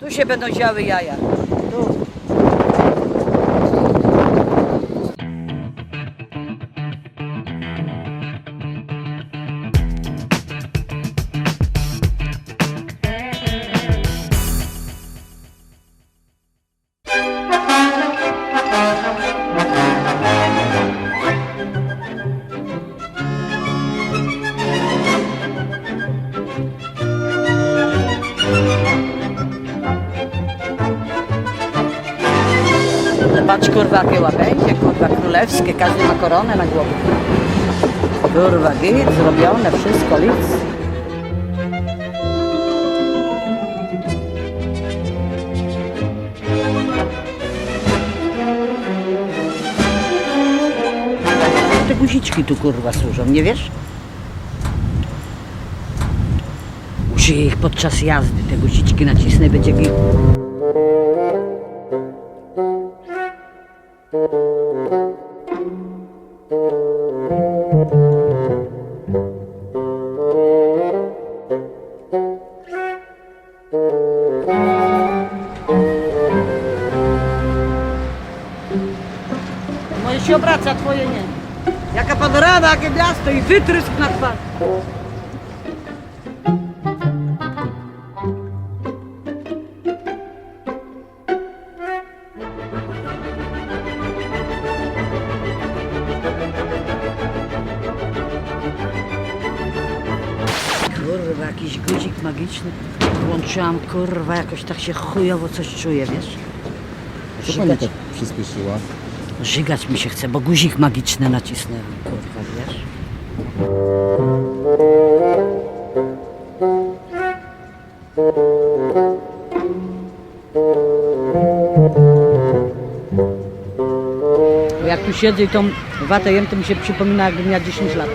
Tu się będą działy jaja. Tu. Kurwa jakie kurwa królewskie, każdy ma koronę na głowie. Kurwa git, zrobione, wszystko, nic. Te guziczki tu kurwa służą, nie wiesz? Użyję ich podczas jazdy, te guziczki nacisnę będzie git. Moje się obraca, twoje nie. Jaka panorama, jakie miasto i wytrysk na twarz. Jakiś guzik magiczny. Włączyłam, kurwa, jakoś tak się chujowo coś czuję, wiesz? Co pani Żygać, tak przyspieszyła? żygać mi się chce, bo guzik magiczny nacisnęłem, kurwa, wiesz? Bo Jak tu siedzę i tą watę jem, to mi się przypomina, jakbym miała 10 lat.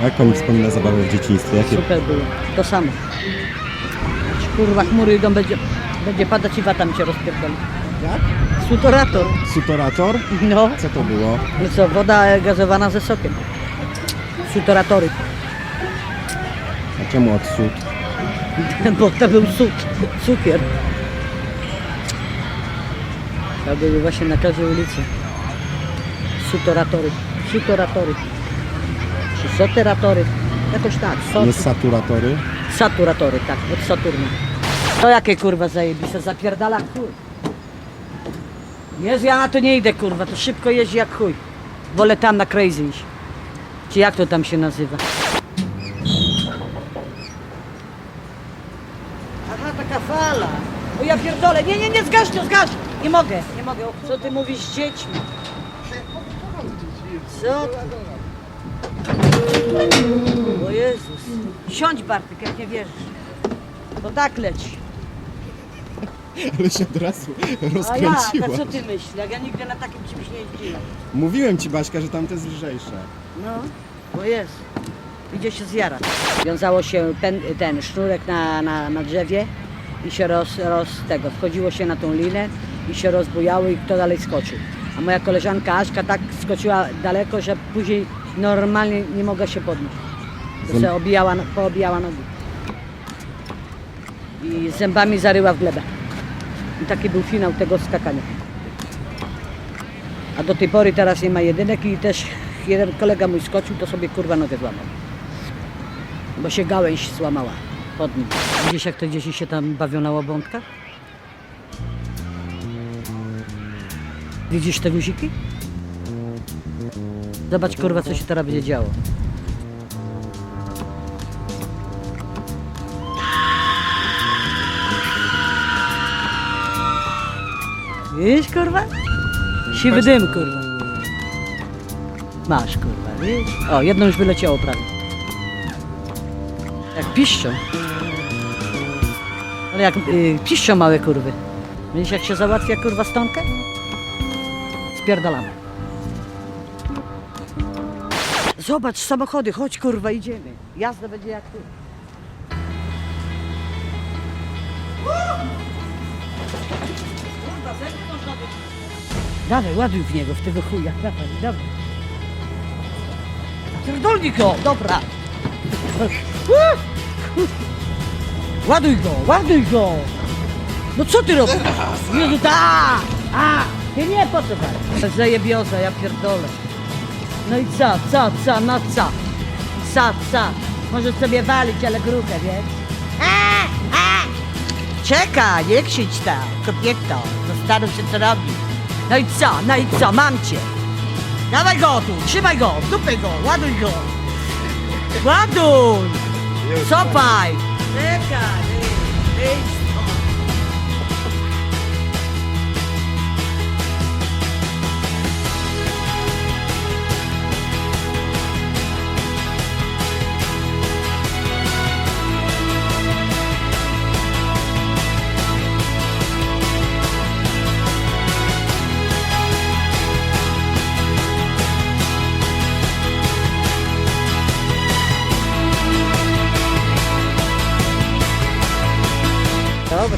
A jak pani wspomina zabawę w dzieciństwie? Jakie Super było. To samo. Kurwa, chmury idą, będzie, będzie padać i wata mi się rozpierdoli. Jak? Sutorator. Sutorator? No. Co to było? No co, woda gazowana ze sokiem. Sutoratory. A czemu odsud? Bo to był sód, cukier. To były właśnie na każdej ulicy. Sutoratory. Sutoratory. Czy soteratory. Jakoś tak. Sot... Nie saturatory? Saturatory, tak, od Saturna. To jakie kurwa zajebiste, zapierdala chuj. Jezu, ja na to nie idę kurwa, to szybko jeździ jak chuj. Wolę tam na crazy iść. Czy jak to tam się nazywa? Aha, taka fala. O ja pierdolę, nie, nie, nie, zgaś to, zgaś. Nie mogę, nie mogę. Co ty mówisz z dziećmi? Co ty? O Jezus. Siądź Bartek, jak nie wierzysz. To tak leci. Ale się od razu A rozkręciła. A co ty myślisz? Jak ja nigdy na takim czymś nie jeździłem. Mówiłem ci Baśka, że tamte jest lżejsze. No, bo jest. Idzie się zjarać. Wiązało się ten, ten sznurek na, na, na drzewie i się roz, roz tego, wchodziło się na tą linę i się rozbujało i kto dalej skoczył. A moja koleżanka Aśka tak skoczyła daleko, że później normalnie nie mogła się podnieść. To se obijała, poobijała nogi. I zębami zaryła w glebę. I taki był finał tego skakania. A do tej pory teraz nie ma jedynek i też jeden kolega mój skoczył, to sobie kurwa nogę złamał. Bo się gałęź złamała pod nim. Widzisz jak te dzieci się tam bawią na łabątkach? Widzisz te guziki? Zobacz kurwa co się teraz będzie działo. Widzisz kurwa? Siwy dym kurwa. Masz kurwa, widzisz? O, jedno już wyleciało prawie. Jak piszczą. Ale jak y, piszczą małe kurwy. Widzisz jak się załatwia kurwa stonkę? Spierdalamy. Zobacz samochody, chodź kurwa, idziemy. Jazda będzie jak tu. Dół. Dawaj, ładuj w niego, w tego chuja. Dawaj, dawaj. Pierdolnij go, dobra. Ładuj go, ładuj go. No co ty robisz? Jezu, ta! A! Ty nie, po co tak? To jest Zajebioza, ja pierdolę. No i co, co, co, no co? Co, co? Możesz sobie walić, ale gruchę, wiesz? A, a! Czekaj, nie krzycz tam, kobieto. Zastanów się, co robi. No i co, no i co, mam cię. Dawaj go tu, trzymaj go, dupy go, ładuj go. Ładuj! Cofaj! Czekaj, ej, ej,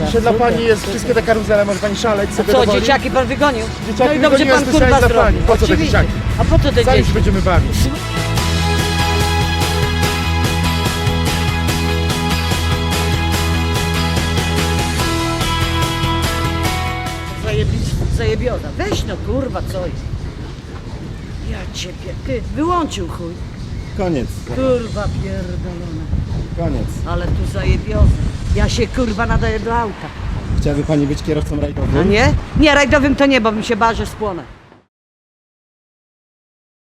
Jeszcze dla pani jest wszystkie te karuzele, może pani szaleć sobie Co, dowoli. dzieciaki pan wygonił? Dzieciaki no i dobrze wygoniłem pan kurwa dla pani. zrobił. Po co te Oczywiście. dzieciaki? A po co te się dzieci? będziemy bawić. Zajebić, zajebioza. Weź no kurwa, co jest? Ja ciebie, ty, wyłączył chuj. Koniec. Kurwa pierdolona. Koniec. Ale tu zajebioza. Ja się kurwa nadaję do auta. Chciałaby pani być kierowcą rajdowym? No nie? Nie, rajdowym to nie, bo bym się bał, że spłonę.